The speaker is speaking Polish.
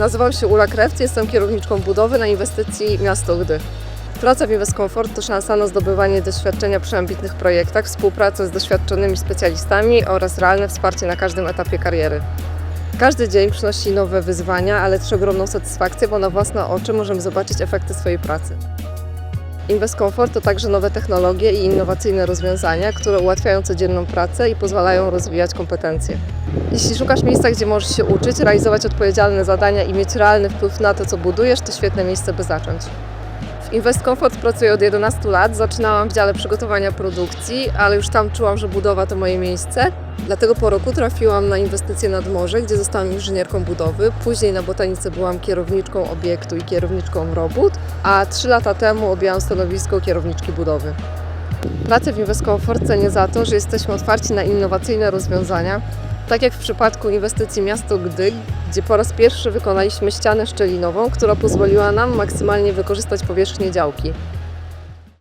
Nazywam się Ula Krewc, jestem kierowniczką budowy na inwestycji Miasto Gdy. Praca w Inwestcomfort to szansa na zdobywanie doświadczenia przy ambitnych projektach, współpracę z doświadczonymi specjalistami oraz realne wsparcie na każdym etapie kariery. Każdy dzień przynosi nowe wyzwania, ale też ogromną satysfakcję, bo na własne oczy możemy zobaczyć efekty swojej pracy. InvestComfort to także nowe technologie i innowacyjne rozwiązania, które ułatwiają codzienną pracę i pozwalają rozwijać kompetencje. Jeśli szukasz miejsca, gdzie możesz się uczyć, realizować odpowiedzialne zadania i mieć realny wpływ na to, co budujesz, to świetne miejsce, by zacząć. W InvestComfort pracuję od 11 lat. Zaczynałam w dziale przygotowania produkcji, ale już tam czułam, że budowa to moje miejsce. Dlatego po roku trafiłam na inwestycje nad morze, gdzie zostałam inżynierką budowy. Później na botanice byłam kierowniczką obiektu i kierowniczką robót, a trzy lata temu objęłam stanowisko kierowniczki budowy. Pracę w InvestComfort cenię za to, że jesteśmy otwarci na innowacyjne rozwiązania, tak jak w przypadku inwestycji Miasto Gdy, gdzie po raz pierwszy wykonaliśmy ścianę szczelinową, która pozwoliła nam maksymalnie wykorzystać powierzchnię działki.